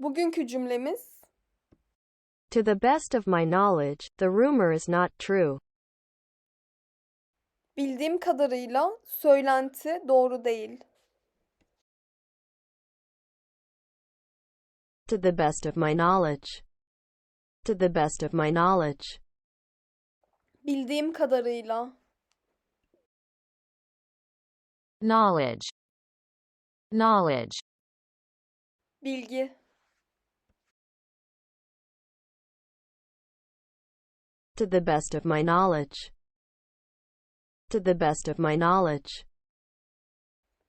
Bugünkü cümlemiz To the best of my knowledge, the rumor is not true. bildiğim kadarıyla söylenti doğru değil. To the best of my knowledge. To the best of my knowledge. Bildiğim kadarıyla knowledge, knowledge, bilgi, To the best of my knowledge. To the best of my knowledge.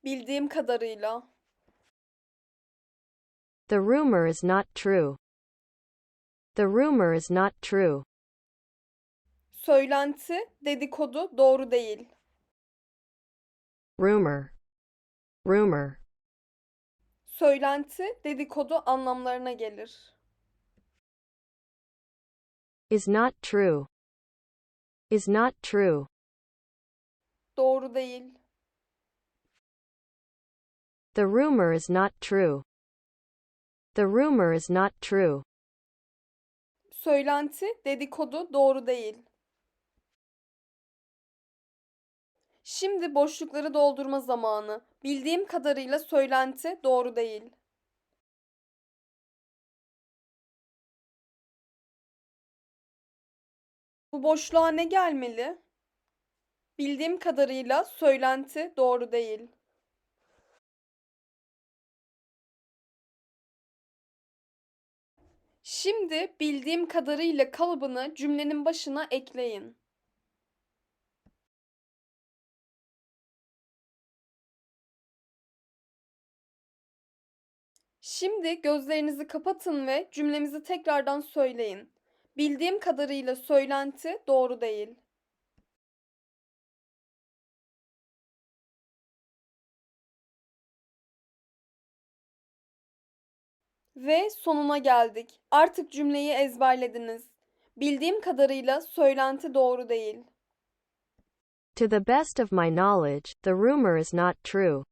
bildiğim kadarıyla The rumor is not true. The rumor is not true. söylenti, dedikodu doğru değil. Rumor. Rumor. Söylenti, dedikodu anlamlarına gelir. Is not true. Is not true. Doğru değil. The rumor is not true. The rumor is not true. Söylenti, dedikodu doğru değil. Şimdi boşlukları doldurma zamanı. Bildiğim kadarıyla söylenti doğru değil. Bu boşluğa ne gelmeli? Bildiğim kadarıyla söylenti doğru değil. Şimdi bildiğim kadarıyla kalıbını cümlenin başına ekleyin. Şimdi gözlerinizi kapatın ve cümlemizi tekrardan söyleyin. Bildiğim kadarıyla söylenti doğru değil. Ve sonuna geldik. Artık cümleyi ezberlediniz. Bildiğim kadarıyla söylenti doğru değil. To the best of my knowledge, the rumor is not true.